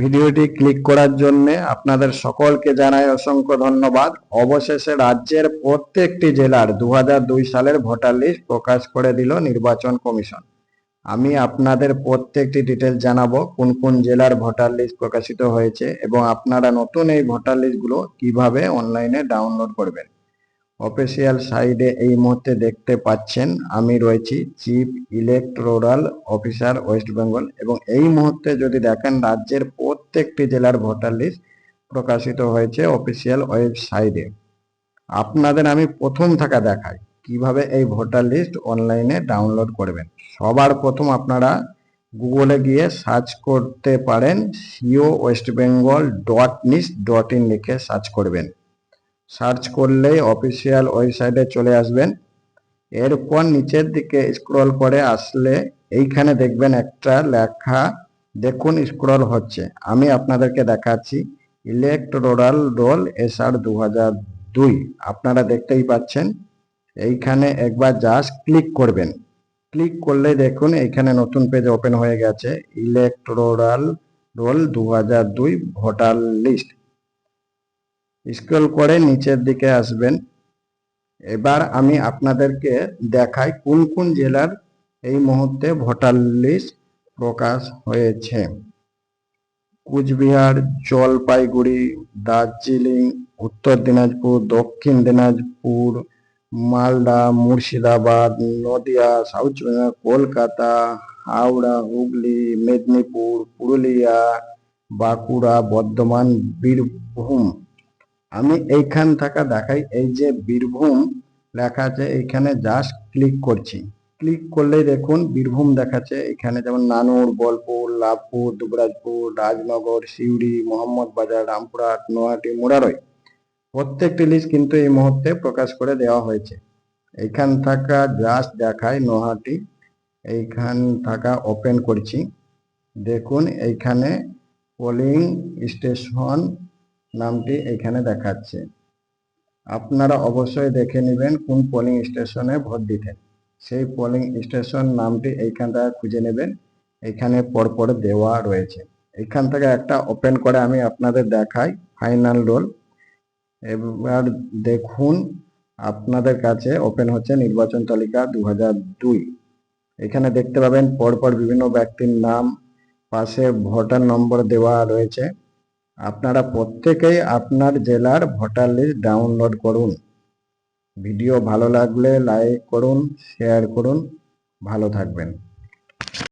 ভিডিওটি ক্লিক করার জন্য আপনাদের সকলকে জানাই অসংখ্য ধন্যবাদ। অবশেষে রাজ্যের প্রত্যেকটি জেলার দু হাজার দুই সালের ভোটার লিস্ট প্রকাশ করে দিল নির্বাচন কমিশন। আমি আপনাদের প্রত্যেকটি ডিটেলস জানাব, কোন কোন জেলার ভোটার লিস্ট প্রকাশিত হয়েছে এবং আপনারা নতুন এই ভোটার লিস্টগুলো কীভাবে অনলাইনে ডাউনলোড করবেন। অফিসিয়াল সাইডে এই মুহূর্তে দেখতে পাচ্ছেন, আমি রয়েছি chief electoral officer West Bengal এবং এই মুহূর্তে যদি দেখেন রাজ্যের প্রত্যেকটি জেলার ভোটার লিস্ট প্রকাশিত হয়েছে অফিসিয়াল ওয়েবসাইটে আপনাদের আমি প্রথম থাকা দেখাই, কীভাবে এই ভোটার লিস্ট অনলাইনে ডাউনলোড করবেন। সবার প্রথম আপনারা গুগলে গিয়ে সার্চ করতে পারেন CEO West Bengal dot nic dot in লিখে সার্চ করবেন। সার্চ করলেই অফিসিয়াল ওয়েবসাইটে চলে আসবেন। এরপর নিচের দিকে স্ক্রল করে আসলে এইখানে দেখবেন একটা লেখা দেখুন স্ক্রল হচ্ছে। আমি আপনাদেরকে দেখাচ্ছি ইলেকটোরাল রোল এসআর দু হাজার দুই। আপনারা দেখতেই পাচ্ছেন, এইখানে একবার জাস্ট ক্লিক করবেন। ক্লিক করলে দেখুন, এইখানে নতুন পেজ ওপেন হয়ে গেছে ইলেকটোরাল রোল দু দুই ভোটার লিস্ট স্ক্রল করে নিচের দিকে আসবেন। এবার আমি আপনাদেরকে দেখাই কোন কোন জেলার এই মুহূর্তে ভোটার লিস্ট প্রকাশ হয়েছে। কুচবিহার, জলপাইগুড়ি, দার্জিলিং, উত্তর দিনাজপুর, দক্ষিণ দিনাজপুর, মালদা, মুর্শিদাবাদ, নদিয়া, সাউথ কলকাতা, হাওড়া, হুগলি, মেদিনীপুর, পুরুলিয়া, বাঁকুড়া, বর্ধমান, বীরভূম। আমি এইখান থাকা দেখাই, এই যে বীরভূম লেখা আছে, এইখানে জাস্ট ক্লিক করছি। ক্লিক করলেই দেখুন বীরভূম দেখাচ্ছে। এখানে যেমন নানুর, বোলপুর, লাভপুর, দুবরাজপুর, রাজনগর, সিউড়ি মোহাম্মদ বাজার রামপুরহাট, নোয়াহাটি, মুরারই। প্রত্যেকটি লিস্ট কিন্তু এই মুহূর্তে প্রকাশ করে দেওয়া হয়েছে। এইখান থাকা জাস্ট দেখায় নোহাটি এইখান থাকা ওপেন করছি। দেখুন এইখানে পোলিং স্টেশন নামটি এখানে দেখাচ্ছে। আপনারা অবশ্যই দেখে নেবেন কোন পোলিং স্টেশনে ভোট দিতেন। সেই পোলিং স্টেশন নামটি এইখান থেকে খুঁজে নেবেন। এখানে পরপর দেওয়া রয়েছে। এখান থেকে একটা ওপেন করে আমি আপনাদের দেখাই ফাইনাল রোল এবার দেখুন, আপনাদের কাছে ওপেন হচ্ছে নির্বাচন তালিকা দু এখানে দেখতে পাবেন পরপর বিভিন্ন ব্যক্তির নাম, পাশে ভোটার নম্বর দেওয়া রয়েছে। আপনারা প্রত্যেকেই আপনার জেলার ভোটার লিস্ট ডাউনলোড করুন। ভিডিও ভালো লাগলে লাইক করুন শেয়ার করুন ভালো থাকবেন।